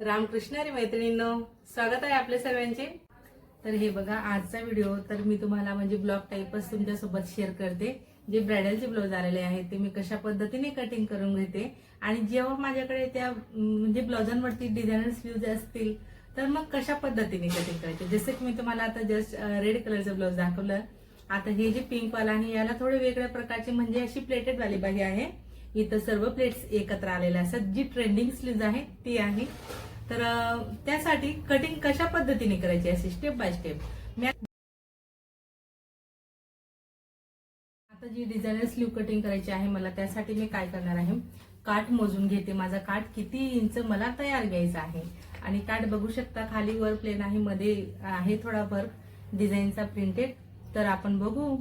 रामकृष्णारी मैत्रिणींनो स्वागत आहे आपल्या सर्वांचे. तर हे बघा आजचा व्हिडिओ तर मी तुम्हाला म्हणजे ब्लॉग टाईपच तुमच्यासोबत शेअर करते. जे ब्रायडलचे ब्लाऊज आलेले आहेत ते मी कशा पद्धतीने कटिंग करून घेते. आणि जेव्हा माझ्याकडे त्या म्हणजे ब्लाउजांवरती डिझायनर स्लीव्ज असतील तर मग कशा पद्धतीने कटिंग करायचे? जसं की मी तुम्हाला आता जस्ट रेड कलरचं ब्लाऊज दाखवलं. आता हे जे पिंक वाला आहे याला थोडे वेगळ्या प्रकारचे म्हणजे अशी प्लेटेड वाली बाही आहे. इथं सर्व प्लेट्स एकत्र आलेल्या असतात. जी ट्रेंडिंग स्लीव्ज आहे ती आहे. तर त्यासाठी कटिंग कशा पद्धतीने करायची असे स्टेप बाय स्टेप मी आता जी डिझायनर स्लीव कटिंग करायची आहे मला त्यासाठी मी काय करणार आहे? काठ मोजून घेते. माझा काठ किती इंच मला तयार घ्यायचा आहे. आणि काठ बघू शकता खाली वर प्लेन आहे मध्ये आहे थोडा वर्क डिझाईनचा प्रिंटेड तर आपण बघू.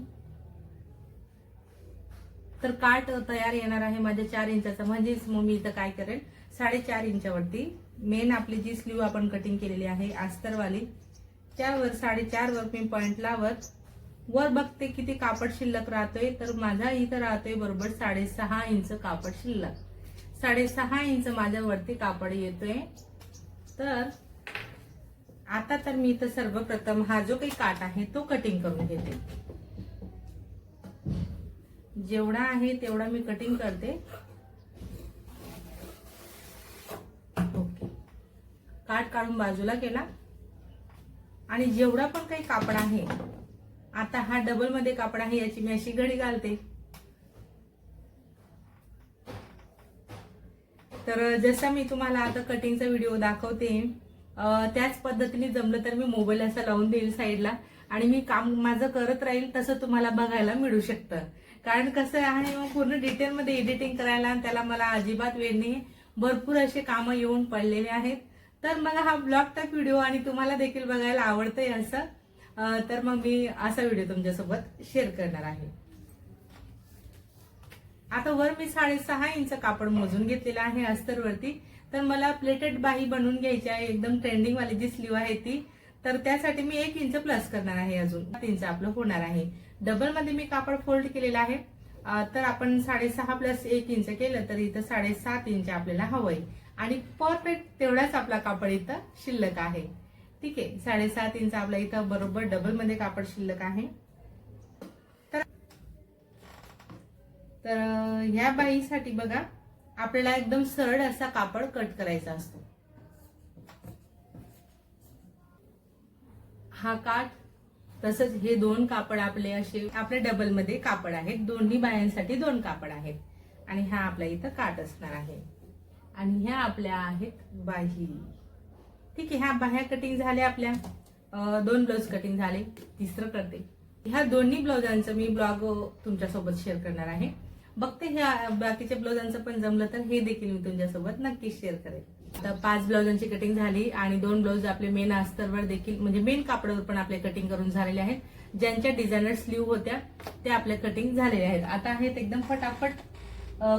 तर काट तयार येणार आहे माझ्या चार इंचाचा. म्हणजेच मग मी इथं काय करेल? साडेचार इंचावरती मेन आपली जी स्लीव आपण कटिंग केलेली आहे आस्तरवाली त्यावर साडेचार वर मी पॉइंट लावत वर बघते किती कापड शिल्लक राहतोय. तर माझा इथं राहतोय बरोबर साडेसहा इंच कापड शिल्लक. साडेसहा इंच माझ्यावरती कापड येतोय. तर आता तर मी इथं सर्वप्रथम हा जो काही काट आहे तो कटिंग करून घेते. जेवढा आहे तेवढा मी कटिंग करते. ओके. काट काढून बाजूला केला. आणि जेवढा पण काही कापड आहे आता हा डबलमध्ये कापड आहे याची मी अशी घडी घालते. तर जसा मी तुम्हाला आता कटिंगचा व्हिडिओ दाखवते त्याच पद्धतीने जमलं तर मी मोबाईल असा लावून देईल साईडला आणि मी काम माझं करत राहील तसं तुम्हाला बघायला मिळू शकतं. कारण कसं आहे मग पूर्ण डिटेलमध्ये एडिटिंग करायला आणि त्याला मला अजिबात वेळ नाही. भरपूर असे कामं येऊन पडलेले आहेत. तर मला हा ब्लॉग टाईप व्हिडिओ आणि तुम्हाला देखील बघायला आवडतंय असं तर मग मी असा व्हिडिओ तुमच्यासोबत शेअर करणार आहे. आता वर मी साडेसहा इंच कापड मोजून घेतलेलं आहे अस्तरवरती तर मला प्लेटेड बाही बनवून घ्यायची आहे. एकदम ट्रेंडिंग वाली जी स्लीव आहे ती. तर त्यासाठी मी एक इंच प्लस करणार आहे अजून. इंच आपलं होणार आहे. डबलमध्ये मी कापड फोल्ड केलेलं आहे. तर आपण साडेसहा प्लस एक इंच केलं तर इथं साडेसात इंच आपल्याला हवंय. आणि परफेक्ट तेवढाच आपला कापड इथं शिल्लक आहे. ठीक आहे? साडेसात इंच आपला इथं बरोबर डबलमध्ये कापड शिल्लक आहे. तर तर ह्या बाईसाठी बघा आपल्याला एकदम सरळ असा कापड कट करायचा असतो. हा काठ तसंच हे दोन कापड आपले असे आपल्या डबलमध्ये कापड आहेत. दोन्ही बायांसाठी दोन कापड आहेत. आणि ह्या आपल्या इथं काट असणार आहे. आणि ह्या आपल्या आहेत बाही. ठीक आहे ह्या बाह्या कटिंग झाल्या आपल्या. दोन ब्लाऊज कटिंग झाले. तिसरं करते ह्या दोन्ही ब्लाउजांचं मी ब्लॉग तुमच्यासोबत शेअर करणार आहे. बघते ह्या बाकीच्या ब्लाउजांचं पण जमलं तर हे देखील मी तुमच्यासोबत नक्कीच शेअर करेल आता पाच ब्लाउजांची कटिंग झाली आणि दोन ब्लाऊज आपले मेन अस्तरवर देखील म्हणजे मेन कापडावर पण आपले कटिंग करून झालेले आहेत. ज्यांच्या डिझायनर स्लीव होत्या त्या आपल्या कटिंग झालेल्या आहेत. आता आहेत एकदम फटाफट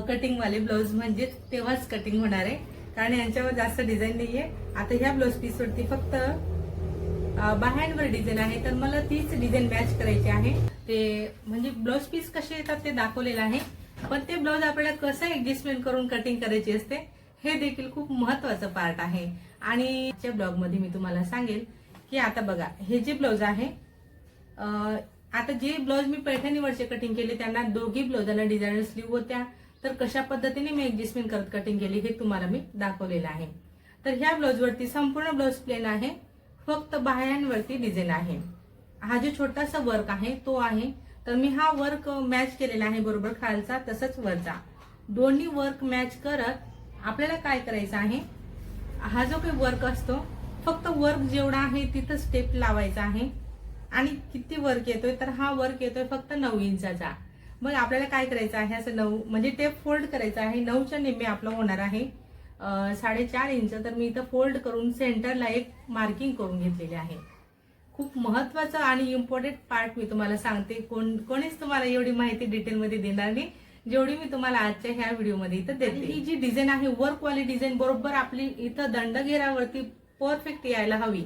कटिंगवाले ब्लाऊज. म्हणजे तेव्हाच कटिंग होणार आहे. कारण यांच्यावर जास्त डिझाईन नाहीये. आता ह्या ब्लाऊज पीसवरती फक्त अं, बाह्यांवर डिझाईन आहे. तर मला तीच डिझाईन मॅच करायची आहे. ते म्हणजे ब्लाऊज पीस कसे येतात ते दाखवलेलं आहे. पण ते ब्लाऊज आपल्याला कसं ऍडजस्टमेंट करून कटिंग करायची असते हे देखील खूप महत्वाचं पार्ट आहे. आणि ब्लॉग ब्लॉगमध्ये मी तुम्हाला सांगेल की आता बघा हे जे ब्लाऊज आहे आता जे ब्लाऊज मी पैठणीवरचे कटिंग केले त्यांना दोघी ब्लाऊजांना डिझायनर स्लीव होत्या. तर कशा पद्धतीने मी ऍडजस्टमेंट करत कटिंग केली हे तुम्हाला मी दाखवलेलं आहे. तर ह्या ब्लाऊजवरती संपूर्ण ब्लाऊज प्लेन आहे फक्त बाह्यांवरती डिझाईन आहे. हा जो छोटासा वर्क आहे तो आहे. तर मी हा वर्क मॅच केलेला आहे बरोबर खालचा तसंच वरचा. दोन्ही वर्क मॅच करत आपल्याला काय करायचं आहे? हा जो काही वर्क असतो फक्त वर्क जेवढा आहे तिथं स्टेप लावायचा आहे. आणि किती वर्क येतोय तर हा वर्क येतोय फक्त नऊ इंचाचा. मग आपल्याला काय करायचं आहे? असं नऊ म्हणजे टेप फोल्ड करायचं आहे. नऊच्या निम्मे आपलं होणार आहे. साडेचार इंच. तर मी इथं फोल्ड करून सेंटरला एक मार्किंग करून घेतलेली आहे. खूप महत्वाचं आणि इम्पॉर्टंट पार्ट मी तुम्हाला सांगते. कोण कोणीच तुम्हाला एवढी माहिती डिटेलमध्ये देणार नाही. जेवढी मी तुम्हाला आजच्या ह्या व्हिडिओमध्ये इथं देते. ही जी डिझाईन आहे वर्क वाली डिझाईन बरोबर आपली इथं दंडघेरावरती परफेक्ट यायला हवी.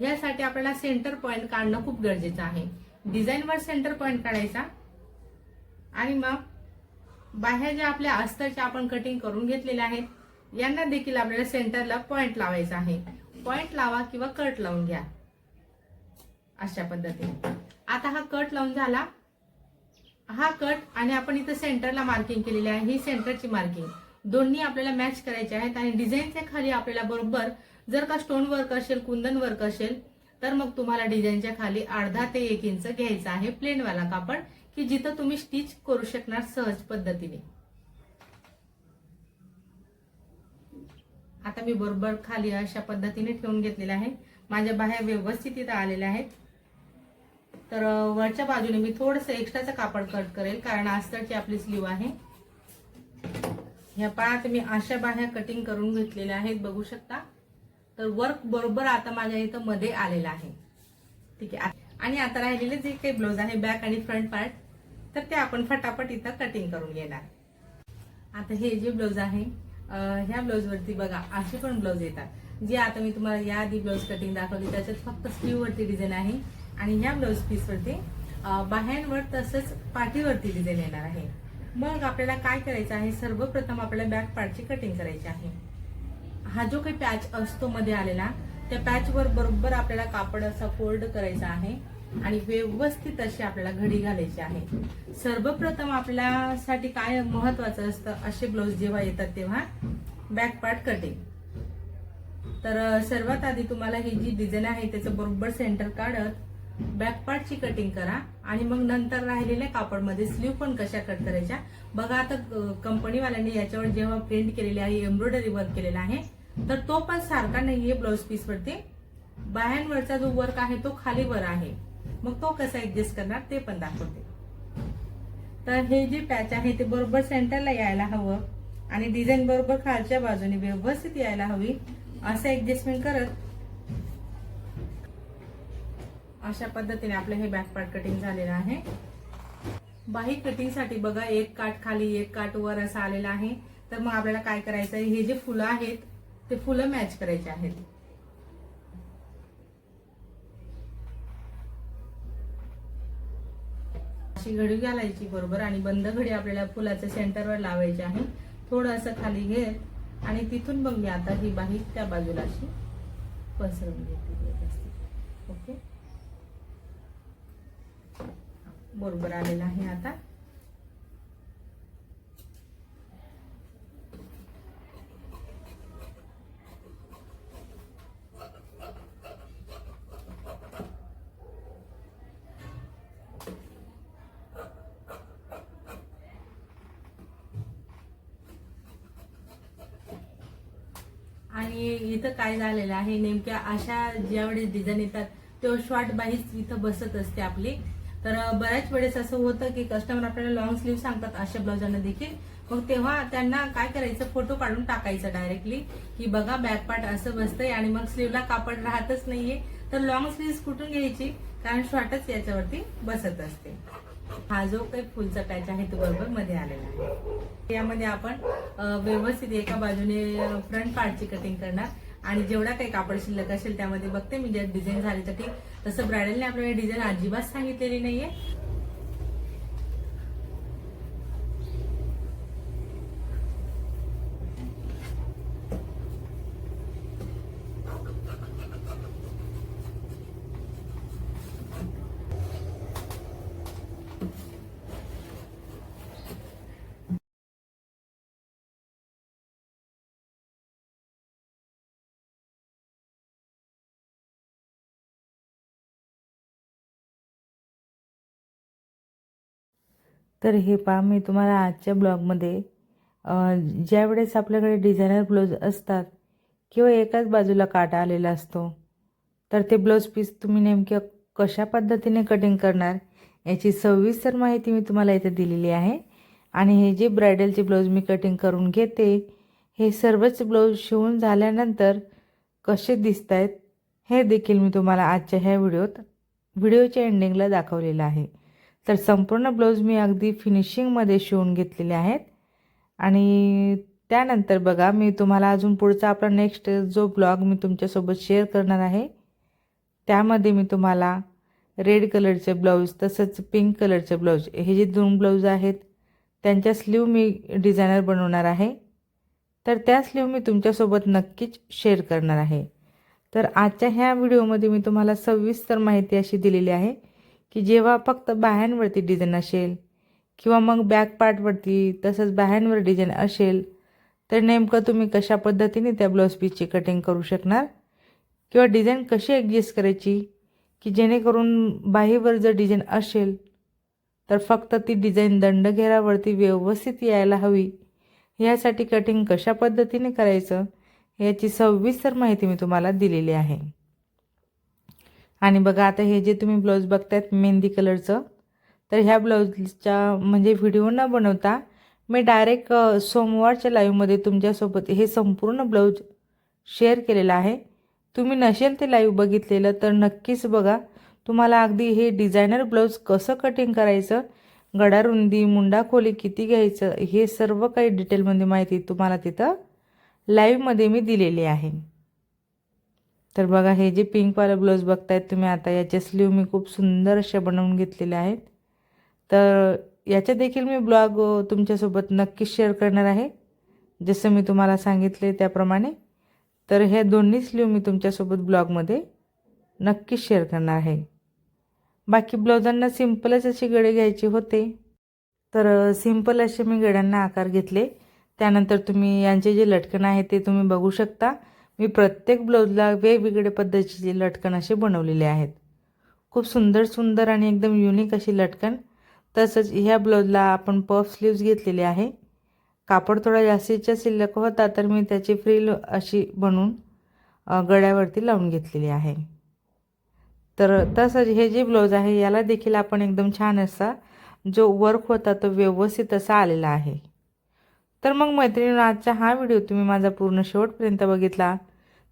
यासाठी आपल्याला सेंटर पॉइंट काढणं खूप गरजेचं आहे. डिझाईनवर सेंटर पॉइंट काढायचा. आणि मग बाह्या ज्या आपल्या अस्तरच्या आपण कटिंग करून घेतलेल्या आहेत यांना देखील आपल्याला सेंटरला पॉइंट लावायचा आहे. पॉइंट लावा किंवा कट लावून घ्या. अशा पद्धतीने. आता हा कट लावून झाला. हा कट आणि आपण इथं सेंटरला मार्किंग केलेली आहे. ही सेंटरची मार्किंग दोन्ही आपल्याला मॅच करायचे आहेत आणि डिझाईनच्या खाली आपल्याला बरोबर जर का स्टोन वर्क असेल कुंदन वर्क असेल तर मग तुम्हाला डिझाईनच्या खाली अर्धा ते एक इंच घ्यायचा आहे. प्लेनवाला कापड की जिथं तुम्ही स्टिच करू शकणार सहज पद्धतीने. आता मी बरोबर खाली अशा पद्धतीने ठेवून घेतलेलं आहे. माझ्या बाह्या व्यवस्थित इथं आलेल्या आहेत. तर वरच्या बाजूने मी थोडस एक्स्ट्राचं कापड कट करेल कारण अस्तरची आपली स्लीव आहे. ह्या पायात मी अशा बाह्या कटिंग करून घेतलेल्या आहेत बघू शकता. तर वर्क बरोबर आता माझ्या इथं मध्ये आलेलं आहे. ठीक आहे आणि आता राहिलेले जे काही ब्लाऊज आहे बॅक आणि फ्रंट पार्ट तर ते आपण फटाफट इथं कटिंग करून घेणार. आता हे जे ब्लाऊज आहे ह्या ब्लाऊजवरती बघा असे पण ब्लाऊज येतात. जे आता मी तुम्हाला याआधी ब्लाऊज कटिंग दाखवली त्याच्यात फक्त स्लीव वरती डिझाईन आहे. आणि ह्या ब्लाऊज पीस वरती बाह्यांवर तसंच पाठीवरती डिझाईन येणार आहे. मग आपल्याला काय करायचं आहे? सर्वप्रथम आपल्याला बॅक पार्टची कटिंग करायची आहे. हा जो काही पॅच असतो मध्ये आलेला त्या पॅचवर बरोबर आपल्याला कापड असा फोल्ड करायचा आहे आणि व्यवस्थित अशी आपल्याला घडी घालायची आहे. सर्वप्रथम आपल्यासाठी काय महत्वाचं असतं? असे ब्लाऊज जेव्हा येतात तेव्हा बॅक पार्ट कटिंग तर सर्वात आधी तुम्हाला ही जी डिझाईन आहे त्याचं बरोबर सेंटर काढत बॅक पार्टची कटिंग करा आणि मग नंतर राहिलेल्या कापडमध्ये स्लीव पण कशा कट करायच्या? बघा आता कंपनीवाल्यांनी याच्यावर जेव्हा प्रिंट केलेली आहे एम्ब्रॉयडरी वर्क केलेला आहे तर तो पण सारखा नाहीये ब्लाऊज पीस वरती. बाह्यांवरचा जो वर्क आहे तो खाली वर आहे. मग तो कसा ऍडजस्ट करणार ते पण दाखवते. तर हे जे पॅच आहे ते बरोबर सेंटरला यायला हवं आणि डिझाईन बरोबर खालच्या बाजूने व्यवस्थित यायला हवी. असं ऍडजस्टमेंट करत अशा पद्धतीने आपलं हे बॅक पार्ट कटिंग झालेलं आहे. बाही कटिंगसाठी बघा एक काठ खाली एक काठ वर असं आलेलं आहे. तर मग आपल्याला काय करायचं आहे? हे जे फुलं आहेत ते फुलं मॅच करायचे आहेत. अशी घडी घालायची बरोबर आणि बंद घडी आपल्याला फुलाच्या सेंटरवर लावायची आहे. थोडं असं खाली घे आणि तिथून बघ मी आता ही बाही त्या बाजूला अशी पसरवून घेते. ओके? बरोबर आलेला आहे आता. आणि इथं काय झालेलं आहे नेमक्या अशा ज्यावेळेस डिझाईन येतात तेव्हा शॉर्ट बाहीच इथं बसत असते आपली. तर बऱ्याच वेळेस असं होतं की कस्टमर आपल्याला लॉंग स्लीव्ह सांगतात अशा ब्लाउजांना देखील. मग तेव्हा त्यांना काय करायचं? फोटो काढून टाकायचा डायरेक्टली की बघा बॅक पार्ट असं बसतंय आणि मग स्लीव्हला कापड राहतच नाहीये. तर लॉंग स्लीव्ह कुठून घ्यायची? कारण शॉर्टच याच्यावरती बसत असते. हा जो काही फुलचा पॅच आहे तो बरोबर मध्ये आलेला आहे. यामध्ये आपण व्यवस्थित एका बाजूने फ्रंट पार्टची कटिंग करणार. आणि जेवढा काही कापड शिल्लक असेल त्यामध्ये बघते मी जे डिझाईन झाली तर ठीक. तसं ब्रायडलने आपल्याला डिझाईन अजिबात सांगितलेली नाहीये. तर हे पहा मी तुम्हाला आजच्या ब्लॉगमध्ये ज्या वेळेस आपल्याकडे डिझायनर ब्लाऊज असतात किंवा एकाच बाजूला काटा आलेला असतो तर ते ब्लाऊज पीस तुम्ही नेमक्या कशा पद्धतीने कटिंग करणार याची सविस्तर माहिती मी तुम्हाला इथे दिलेली आहे. आणि हे जे ब्रायडलचे ब्लाऊज मी कटिंग करून घेते हे सर्वच ब्लाऊज शिवून झाल्यानंतर कसे दिसत आहेत हे देखील मी तुम्हाला आजच्या ह्या व्हिडिओत व्हिडिओच्या एंडिंगला दाखवलेलं आहे. तर संपूर्ण ब्लाऊज मी अगदी फिनिशिंगमध्ये शिवून घेतलेले आहेत. आणि त्यानंतर बघा मी तुम्हाला अजून पुढचा आपला नेक्स्ट जो ब्लॉग मी तुमच्यासोबत शेअर करणार आहे त्यामध्ये मी तुम्हाला रेड कलरचे ब्लाऊज तसंच पिंक कलरचे ब्लाऊज हे जे दोन ब्लाऊज आहेत त्यांच्या स्लीव मी डिझायनर बनवणार आहे. तर त्या स्लीव मी तुमच्यासोबत नक्कीच शेअर करणार आहे. तर आजच्या ह्या व्हिडिओमध्ये मी तुम्हाला सविस्तर माहिती अशी दिलेली आहे. की जेव्हा फक्त बाह्यांवरती डिझाईन असेल किंवा मग बॅक पार्टवरती तसंच बाह्यांवर डिझाईन असेल तर नेमकं तुम्ही कशा पद्धतीने त्या ब्लाऊज पीसची कटिंग करू शकणार? किंवा डिझाईन कशी ॲडजस्ट करायची? की जेणेकरून बाहीवर जर डिझाईन असेल तर फक्त ती डिझाईन दंडघेरावरती व्यवस्थित यायला हवी. ह्यासाठी कटिंग कशा पद्धतीने करायचं याची सविस्तर माहिती मी तुम्हाला दिलेली आहे. आणि बघा आता हे जे तुम्ही ब्लाऊज बघतायत मेहंदी कलरचं तर ह्या ब्लाऊजच्या म्हणजे व्हिडिओ न बनवता मी डायरेक्ट सोमवारच्या लाईव्हमध्ये तुमच्यासोबत हे संपूर्ण ब्लाऊज शेअर केलेलं आहे. तुम्ही नसेल ते लाईव्ह बघितलेलं तर नक्कीच बघा. तुम्हाला अगदी हे डिझायनर ब्लाऊज कसं कटिंग करायचं गडा रुंदी मुंडा खोली किती घ्यायचं हे सर्व काही डिटेलमध्ये माहिती तुम्हाला तिथं लाईव्हमध्ये मी दिलेली आहे. तर बघा हे जे पिंकवाला ब्लाऊज बघतायत तुम्ही आता याचे स्लीव मी खूप सुंदर अशा बनवून घेतलेले आहेत. तर याच्या देखील मी ब्लॉग तुमच्यासोबत नक्कीच शेअर करणार आहे. जसं मी तुम्हाला सांगितले त्याप्रमाणे. तर हे दोन्ही स्लीव मी तुमच्यासोबत ब्लॉगमध्ये नक्कीच शेअर करणार आहे. बाकी ब्लाऊजांना सिम्पलच असे गळे घ्यायचे होते. तर सिंपल असे मी गड्यांना आकार घेतले. त्यानंतर तुम्ही यांचे जे लटकन आहे ते तुम्ही बघू शकता. मी प्रत्येक ब्लाऊजला वेगवेगळ्या पद्धतीचे लटकन असे बनवलेले आहेत. खूप सुंदर सुंदर आणि एकदम युनिक अशी लटकन. तसंच ह्या ब्लाऊजला आपण पफ स्लीव्ज घेतलेले आहे. कापड थोडा जास्तीच्या शिल्लक होता तर मी त्याची फ्रील अशी बनवून गळ्यावरती लावून घेतलेली आहे. तर तसंच हे जे ब्लाऊज आहे याला देखील आपण एकदम छान असा जो वर्क होता तो व्यवस्थित असा आलेला आहे. तर मग मैत्रिणी आजचा हा व्हिडिओ तुम्ही माझा पूर्ण शेवटपर्यंत बघितला.